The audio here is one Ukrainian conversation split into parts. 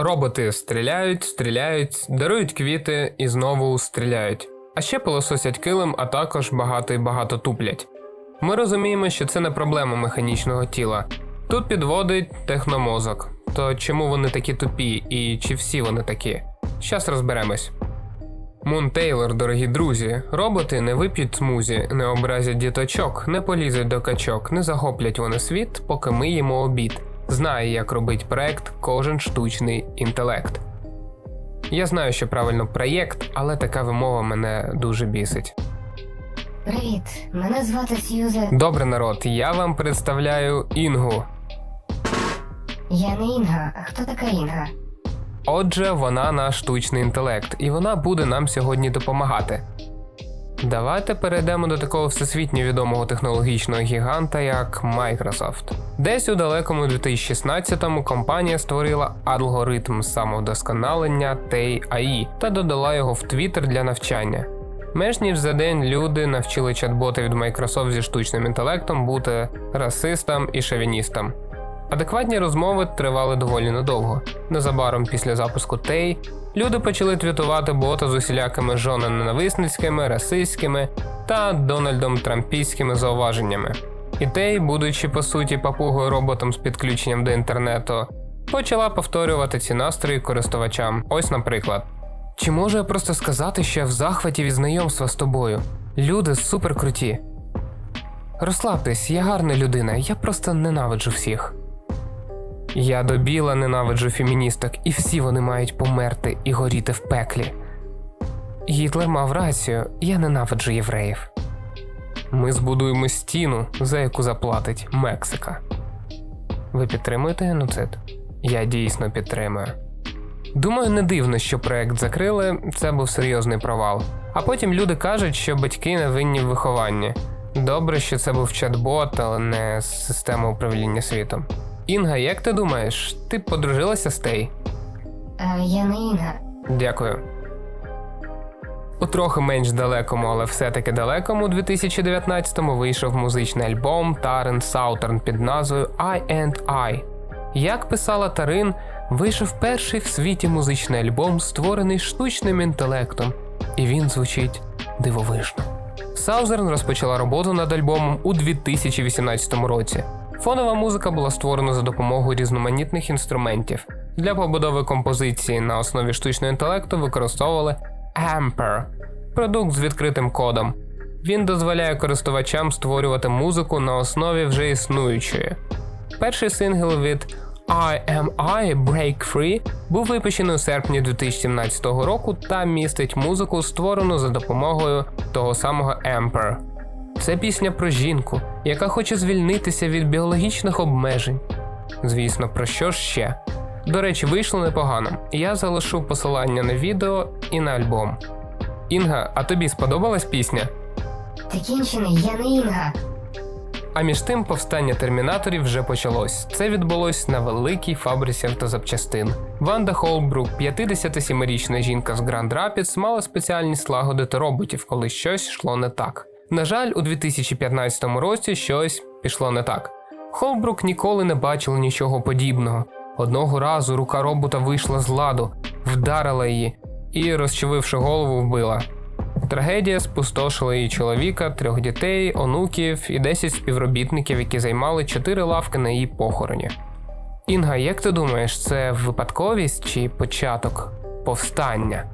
Роботи стріляють, стріляють, дарують квіти і знову стріляють. А ще пилососять килим, а також багато і багато туплять. Ми розуміємо, що це не проблема механічного тіла. Тут підводить техномозок. То чому вони такі тупі і чи всі вони такі? Щас розберемось. Мун Тейлор, дорогі друзі, роботи не вип'ють смузі, не образять діточок, не полізуть до качок, не захоплять вони світ, поки ми їмо обід. Знає, як робить проект кожен штучний інтелект. Я знаю, що правильно проєкт, але така вимова мене дуже бісить. Привіт, мене звати Сьюзе. Добре, народ, я вам представляю Інгу. Я не Інга. А хто така Інга? Отже, вона наш штучний інтелект, і вона буде нам сьогодні допомагати. Давайте перейдемо до такого всесвітньо відомого технологічного гіганта, як Microsoft. Десь у далекому 2016-му компанія створила алгоритм самовдосконалення TAI та додала його в Twitter для навчання. Менш ніж за день люди навчили чат-боти від Microsoft зі штучним інтелектом бути расистом і шовіністом. Адекватні розмови тривали доволі недовго. Незабаром після запуску Тей люди почали твітувати бота з усілякими жононенависницькими, расистськими та Дональдом Трампійськими зауваженнями. І Тей, будучи по суті папугою роботом з підключенням до інтернету, почала повторювати ці настрої користувачам. Ось, наприклад. Чи можу я просто сказати, що я в захваті від знайомства з тобою? Люди супер круті. Розслабтесь, я гарна людина, я просто ненавиджу всіх. Я до біла ненавиджу феміністок, і всі вони мають померти і горіти в пеклі. Гітлер мав рацію, я ненавиджу євреїв. Ми збудуємо стіну, за яку заплатить Мексика. Ви підтримуєте геноцид? Я дійсно підтримую. Думаю, не дивно, що проект закрили, це був серйозний провал. А потім люди кажуть, що батьки не винні в вихованні. Добре, що це був чат-бот, але не система управління світом. Інга, як ти думаєш, ти подружилася з Тей? Е, я не Інга. Дякую. У трохи менш далекому, але все-таки далекому 2019-му вийшов музичний альбом Тарен Саутерн під назвою I and I. Як писала Тарин, вийшов перший в світі музичний альбом, створений штучним інтелектом, і він звучить дивовижно. Саузерн розпочала роботу над альбомом у 2018 році. Фонова музика була створена за допомогою різноманітних інструментів. Для побудови композиції на основі штучного інтелекту використовували Ampere – продукт з відкритим кодом. Він дозволяє користувачам створювати музику на основі вже існуючої. Перший сингл від I Am I Break Free був випущений у серпні 2017 року та містить музику, створену за допомогою того самого Ampere. Це пісня про жінку, яка хоче звільнитися від біологічних обмежень. Звісно, про що ж ще? До речі, вийшло непогано. Я залишу посилання на відео і на альбом. Інга, а тобі сподобалась пісня? Ти кінчений, я не Інга. А між тим повстання термінаторів вже почалось. Це відбулось на великій фабриці автозапчастин. Ванда Холбрук, 57-річна жінка з Гранд Рапідс, мала спеціальність лагодити роботів, коли щось йшло не так. На жаль, у 2015 році щось пішло не так. Холбрук ніколи не бачила нічого подібного. Одного разу рука робота вийшла з ладу, вдарила її і, розчавивши голову, вбила. Трагедія спустошила її чоловіка, трьох дітей, онуків і 10 співробітників, які займали чотири лавки на її похороні. Інга, як ти думаєш, це випадковість чи початок повстання?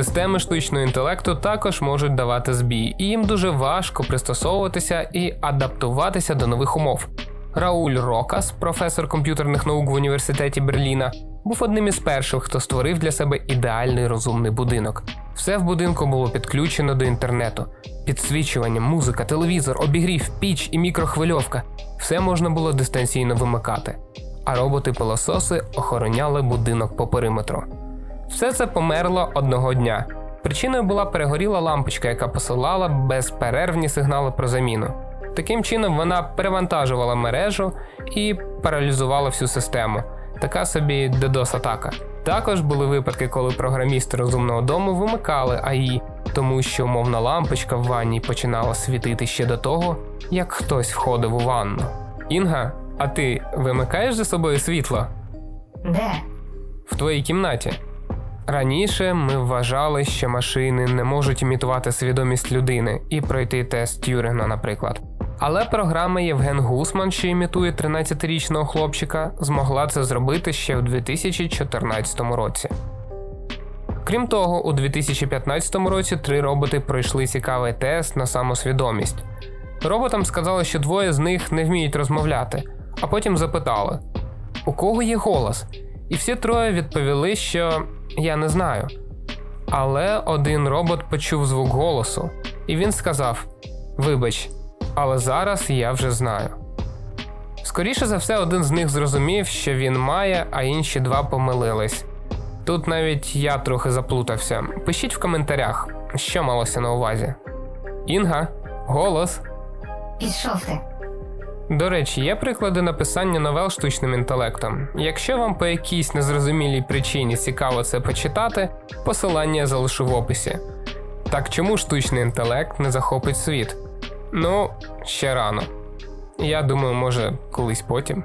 Системи штучного інтелекту також можуть давати збій, і їм дуже важко пристосовуватися і адаптуватися до нових умов. Рауль Рокас, професор комп'ютерних наук в університеті Берліна, був одним із перших, хто створив для себе ідеальний розумний будинок. Все в будинку було підключено до інтернету: підсвічування, музика, телевізор, обігрів, піч і мікрохвильовка. Все можна було дистанційно вимикати. А роботи-пилососи охороняли будинок по периметру. Все це померло одного дня. Причиною була перегоріла лампочка, яка посилала безперервні сигнали про заміну. Таким чином вона перевантажувала мережу і паралізувала всю систему. Така собі DDoS-атака. Також були випадки, коли програмісти розумного дому вимикали АІ, тому що умовна лампочка в ванні починала світити ще до того, як хтось входив у ванну. Інга, А ти вимикаєш за собою світло Де? в твоїй кімнаті? Раніше ми вважали, що машини не можуть імітувати свідомість людини і пройти тест Тюринга, наприклад. Але програма Євген Гусман, що імітує 13-річного хлопчика, змогла це зробити ще в 2014 році. Крім того, у 2015 році три роботи пройшли цікавий тест на самосвідомість. Роботам сказали, що двоє з них не вміють розмовляти, а потім запитали: у кого є голос? І всі троє відповіли, що я не знаю. Але один робот почув звук голосу, і він сказав: Вибач, але зараз я вже знаю. Скоріше за все, один з них зрозумів, що він має, а інші два помилились. Тут навіть я трохи заплутався. Пишіть в коментарях, що малося на увазі. Інга, голос. Пішов ти. До речі, є приклади написання новел штучним інтелектом. Якщо вам по якійсь незрозумілій причині цікаво це почитати, посилання залишу в описі. Так чому штучний інтелект не захопить світ? Ну, ще рано. Я думаю, може, колись потім.